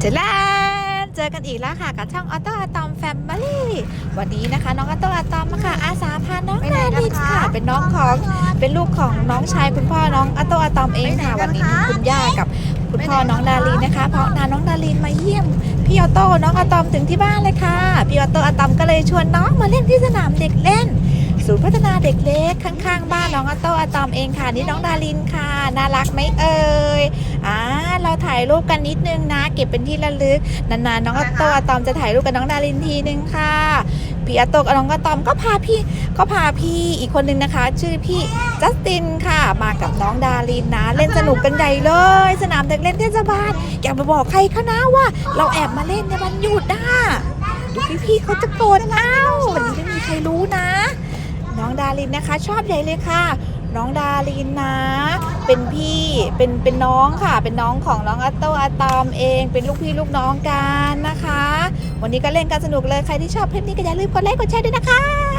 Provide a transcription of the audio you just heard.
เจอแล้วเจอกันอีกแล้วค่ะกับช่องออโต้อะตอมแฟมิลี่วันนี้นะคะ น้องออโต้อะตอมค่ะอาสาพาน้องไปไหนนากันลินคะค่ะ เป็นน้องของเป็นลูกของน้องชายคุณพ่อน้องออโต้อะตอมเองค่ะไปไหนกัวันนนี้คะคุณย่ากับคุณพ่อไปไหนกันน้องดาลีนะคะ เพราะนาน้องดาลีมาเยี่ยมพี่ออโต้น้องอะตอมถึงที่บ้านเลยค่ะพี่ออโต้อะตอมก็เลยชวนน้องมาเล่นที่สนามเด็กเล่น ศูนย์พัฒนาเด็กเล็กข้างๆ บ้านน้องออโต้อะตอมเองค่ะ นี่น้องดารินค่ะ น่ารักไหมเอ่ยอ่าเราถ่ายรูปกันนิดนึงนะ เก็บเป็นที่ระลึกนานๆน้องออโต้อะตอมจะถ่ายรูปกับน้องดารินทีนึงค่ะพี่ออโต้กับน้องอะตอมก็พาพี่ก็พาพี่อีกคนนึงนะคะ ชื่อพี่จัสตินค่ะมากับน้องดารินนะ เล่นสนุกกันใหญ่เลย สนามเด็กเล่นเทศบาลอย่ามาบอกใครเขานะว่า เราแอบมาเล่นในวันหยุดนะดูพี่ๆเขาจะโกรธเอ้าวันนี้ไม่มีใครรู้นะ ดารินนะคะ ชอบใหญ่เลยค่ะ น้องดารินนะ เป็นพี่เป็นเป็นน้องค่ะ เป็นน้องของน้องอัตโตอะตอมเอง เป็นลูกพี่ลูกน้องกันนะคะ วันนี้ก็เล่นกันสนุกเลยใครที่ชอบคลิปนี้ก็อย่าลืมกดไลค์กดแชร์ด้วยนะคะ